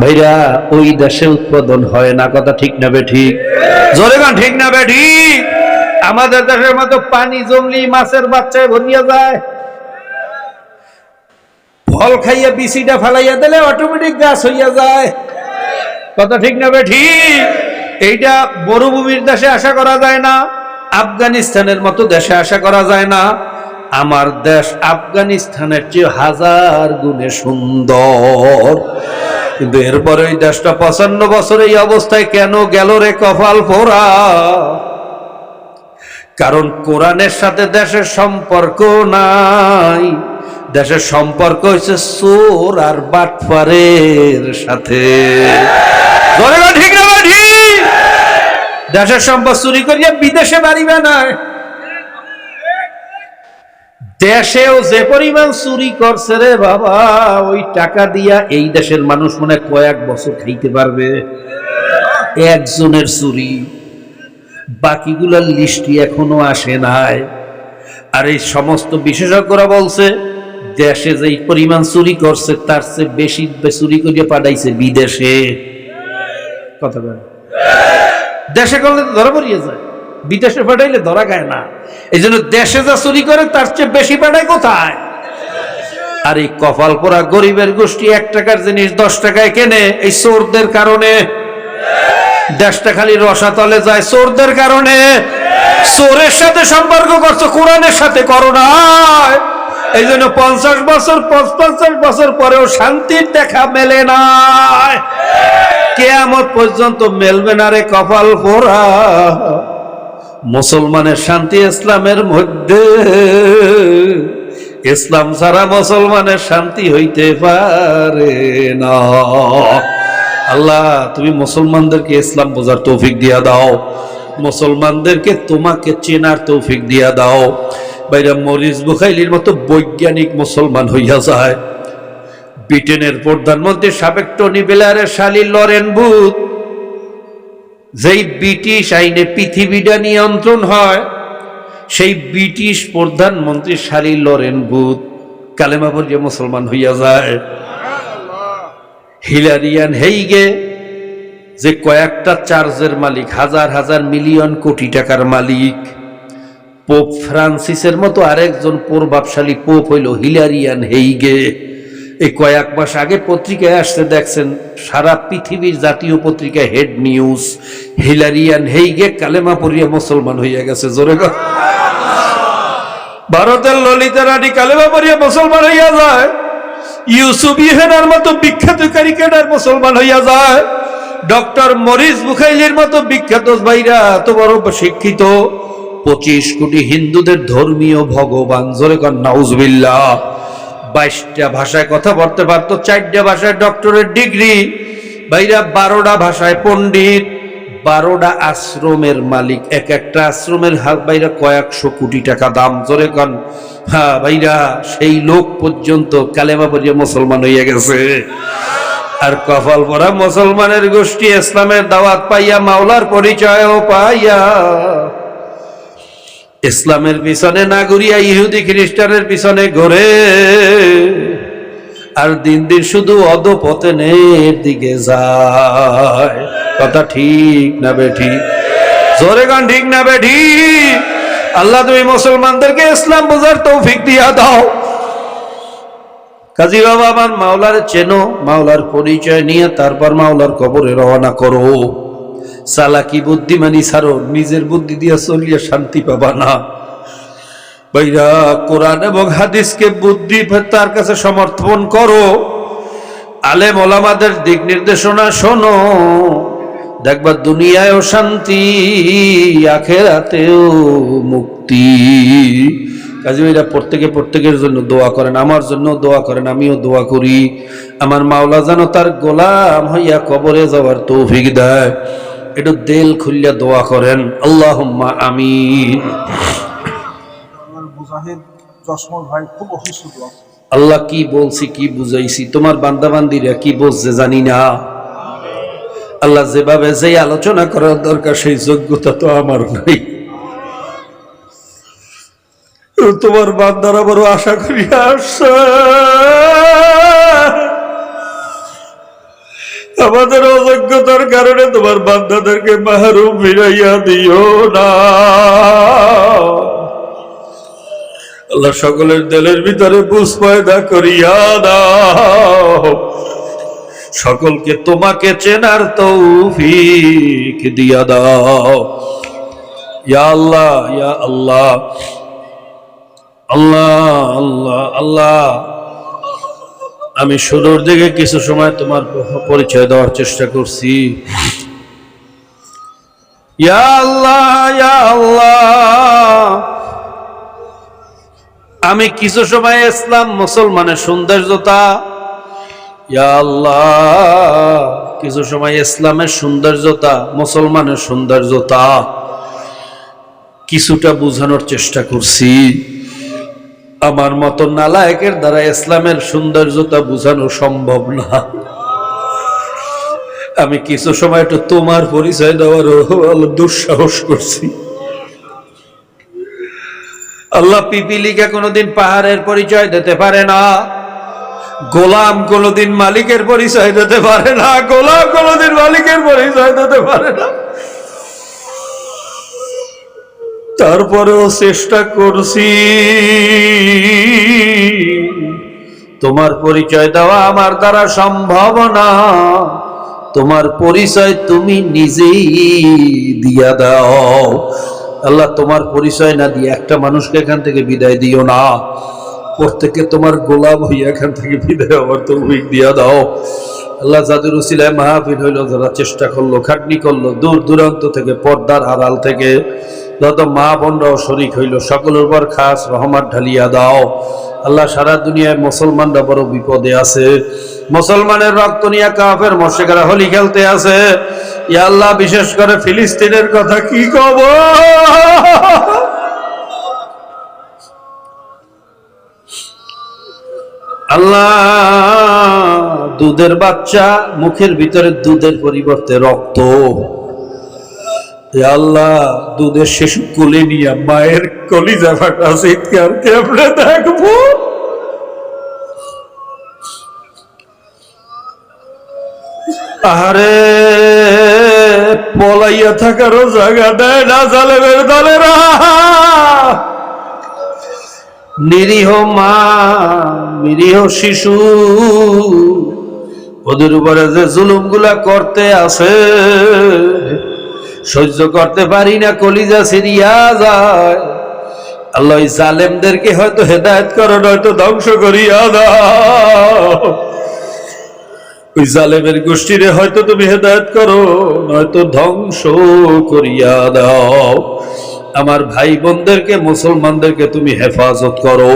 ভাইরা, ওই দেশে উৎপাদন হয় না, কথা ঠিক না বে ঠিক? জোরে গান, ঠিক না বে ঠিক? আমাদের দেশের মতো পানি জমলি মাছের বাচ্চায় ভরিয়া যায়। ফল খাইয়া বিসিটা ফেলাইয়া দিলে অটোমেটিক গাছ হইয়া যায়। কথা ঠিক না বে ঠিক? এইটা মরুভূমির দেশে আশা করা যায় না, আফগানিস্তানের মতো দেশে আশা করা যায় না। আমার দেশ আফগানিস্তানের চেয়ে হাজার গুণে সুন্দর। কিন্তু এরপরে ওই দেশটা পঁচান্ন বছর এই অবস্থায় কেন গেল রে কপাল পোড়া? কারণ কোরআনের সাথে দেশের সম্পর্ক নাই। দেশের সম্পর্ক হচ্ছে চোর আর বাটফারের সাথে। না দেশের সম্পদ চুরি করিয়া বিদেশে বাড়িবে না দেশেও যে পরিমাণ চুরি করছে রে বাবা, ওই টাকা দিয়া এই দেশের মানুষ মনে কয়েক বছর খাইতে পারবে। একজনের চুরি বাকিগুলোর লিস্টই এখনও আসে নাই। আর এই সমস্ত বিশেষজ্ঞরা বলছে, দেশে যেই পরিমাণ চুরি করছে, তার চেয়ে বেশি চুরি করিয়ে পাঠাইছে বিদেশে। কথা বলে দেশে করলে তো ধরা পড়িয়ে যায়। বিদেশে পাঠাইলে ধরা গায় না। এই জন্য দেশে যা চুরি করে, তার চেয়ে বেশি পাঠায় কোথায়? আর এই কপাল পরা গরিবের গোষ্ঠী এক টাকার জিনিস দশ টাকায় কেনে, এই চোরদের কারণে। দেশটা খালি রসাতলে যায় চোরদের কারণে। চোরের সাথে সম্পর্ক করছ, কোরআনের সাথে করো না এই জন্য পঞ্চাশ বছর পঞ্চাশ বছর পরেও শান্তির দেখা মেলে না কেয়ামত পর্যন্ত মেলবে না রে কপাল পোড়া। মুসলমানের শান্তি ইসলামের মধ্যে। ইসলাম ছাড়া মুসলমানের শান্তি হইতে পারে না। আল্লাহ, তুমি মুসলমানদেরকে ইসলাম বোঝার তৌফিক দিয়া দাও। মুসলমানদেরকে তোমাকে চেনার তৌফিক দিয়া দাও। বাইরা মরিস বুখাইলির মতো বৈজ্ঞানিক মুসলমান হইয়া যায়। ব্রিটেনের প্রধানমন্ত্রী সাবেক টনি বেলারের শালী লরেন বুথ যেই ব্রিটিশ আইনে পৃথিবীটা নিয়ন্ত্রণ হয়, সেই ব্রিটিশ প্রধানমন্ত্রী সারি লরেন বুথ, কালেমা পর্যায়ে মুসলমান হইয়া যায়। হিলারিয়ান হেইগে, যে কয়েকটা চার্জের মালিক, হাজার হাজার মিলিয়ন কোটি টাকার মালিক, পোপ ফ্রান্সিসের মতো আরেকজন প্রভাবশালী পোপ হইল হিলারিয়ান হেইগে। এই কয়েক মাস আগে পত্রিকায় আসতে দেখছেন, সারা পৃথিবীর জাতীয় পত্রিকায় হেড নিউজ, হিলারিয়ান হেইগে কালেমা পড়িয়া মুসলমান হইয়া গেছে, জোরে ভারতের ললিতা রানী কালেমা পড়িয়া মুসলমান হইয়া যায়, ইউসুফ ইহেনার মতো বিখ্যাত ক্রিকেটার মুসলমান হইয়া যায়, ডক্টর মরিস বুখাইলির মতো বিখ্যাত ভাইরা এত বড় শিক্ষিত, পঁচিশ কোটি হিন্দুদের ধর্মীয় ভগবান, জোরে কর বাইশটা ভাষায় কথা বলতে পারতো চারটা ভাষায় ডক্টরের ডিগ্রি ভাইরা বারোটা ভাষায় পণ্ডিত, বারোটা আশ্রমের মালিক, এক একটা আশ্রমের হাত বাইরা কয়েকশো কোটি টাকা দাম, জোরে কন। হ্যাঁ ভাইরা সেই লোক পর্যন্ত কালেমা পর্যন্ত মুসলমান হইয়া গেছে। আর কপাল পরা মুসলমানের গোষ্ঠী, ইসলামের দাওয়াত পাইয়া, মাওলার পরিচয়ও পাইয়া। ইসলামের পিছনে না ঘুরিয়া ইহুদি খ্রিস্টানের পিছনে ঘোরে। আর দিন দিন শুধু অধপতনের দিকে যায়। কথা ঠিক না বেঠি? জোরে গান ঠিক না বেঠি? আল্লাহ তুমি মুসলমানদেরকে ইসলাম বোঝার তৌফিক দিয়া দাও। কাজী বাবা আমার মাওলার চেনো, মাওলার পরিচয় নিয়ে তারপর মাওলার কবরে রওনা করো। চালাকি বুদ্ধিমানি ছাড়ো, নিজের বুদ্ধি দিয়ে চলিয়ে শান্তি পাবা না। ভাইরা কোরআন এবং হাদিসকে বুদ্ধি তার কাছে সমর্থন করো। আলেম ওলামাদের দিক নির্দেশনা শোনো। দেখবা দুনিয়ায়ও শান্তি, আখেরাতেও মুক্তি। কাজে এরা প্রত্যেকে প্রত্যেকের জন্য দোয়া করেন, আমার জন্য দোয়া করেন, আমিও দোয়া করি। আমার মাওলা যেন তার গোলাম হইয়া কবরে যাওয়ার তৌফিক দেয়। একটু দেল খুললে দোয়া করেন আল্লাহ আমিন। আছে। আল্লাহ কি বলছি কি বুঝাইছি? তোমার বান্দাবান্দিরা কি বলছে জানি না। আল্লাহ যেভাবে যে আলোচনা করার দরকার সেই যোগ্যতা তো আমার নাই। তোমার বান্দারা বড় আশা করি আসছে। আমাদের অযোগ্যতার কারণে তোমার বান্দাদেরকে মাহরুম ফিরাইয়া দিও না। আল্লাহ সকলের দিলের ভিতরে বুঝ পয়দা করিয়া দাও। সকলকে তোমাকে চেনার তৌফিক দিয়া দাও। ইয়া আল্লাহ ইয়া আল্লাহ আল্লাহ আল্লাহ আল্লাহ। আমি শুরুর দিকে কিছু সময় তোমার পরিচয় দেওয়ার চেষ্টা করছি। আমি কিছু সময় ইসলাম মুসলমানের সৌন্দর্যতা। কিছু সময় ইসলামের সৌন্দর্যতা, মুসলমানের সৌন্দর্যতা। কিছুটা বোঝানোর চেষ্টা করছি। আমার মতো নালায়কের দ্বারা ইসলামের সৌন্দর্যতা বোঝানো সম্ভব না। আমি কিছু সময় একটু তোমার পরিচয় দেওয়ার দুঃসাহস করছি। আল্লাহ পিপিলিকে কোনোদিন পাহাড়ের পরিচয় দিতে পারে না। গোলাম কোনোদিন মালিকের পরিচয় দিতে পারে না। গোলাম কোনোদিন মালিকের পরিচয় দিতে পারে না। তারপরেও চেষ্টা করছি। তোমার পরিচয় দেওয়া আমার দ্বারা সম্ভব না। তোমার পরিচয় তুমি নিজেই দিয়া দাও। আল্লাহ, তোমার পরিচয় না দিয়ে একটা মানুষকে এখান থেকে বিদায় দিও না। প্রত্যেককে তোমার গোলাম হইয়া এখান থেকে বিদায় হওয়ার তৌফিক দিয়া দাও। আল্লাহ যাদের উসিলায় মাহফিল হইল, যারা চেষ্টা করল, খাটনি করল, দূর দূরান্ত থেকে, পর্দার আড়াল থেকে। যত মা বোনরাও শরিক হইল, সকলের উপর খাস রহমান ঢালিয়া দাও। আল্লাহ সারা দুনিয়ায় মুসলমানরা বড় বিপদে আছে। মুসলমানের রক্ত নিয়ে কাফের মশেকারা হোলি খেলতে আছে। ইয়া আল্লাহ, বিশেষ করে ফিলিস্তিনের কথা কি কব? আল্লাহ, দুধের বাচ্চা মুখের ভিতরে দুধের পরিবর্তে রক্ত। আল্লাহ, দুধের শিশু কোলে নিয়ে মায়ের কলিজা ফাটা চিৎকার কেমনে দেখব আরে, পলাইয়া থাকারও জায়গা দেয় না জালেমের দলেরা। নিরীহ মা, নিরীহ শিশু, ওদের উপরে যে জুলুমগুলা করতে আছে সহ্য করতে পারি না, কলিজা সিরিয়া যায়। আল্লাহ জালেমদেরকে হয়তো হেদায়ত করো, নয়তো ধ্বংস করিয়া দাও। ওই জালেমের গোষ্ঠীরে হয়তো তুমি হেদায়ত করো, নয়তো ধ্বংস করিয়া দাও। আমার ভাই বোনদেরকে, মুসলমানদেরকে তুমি হেফাজত করো।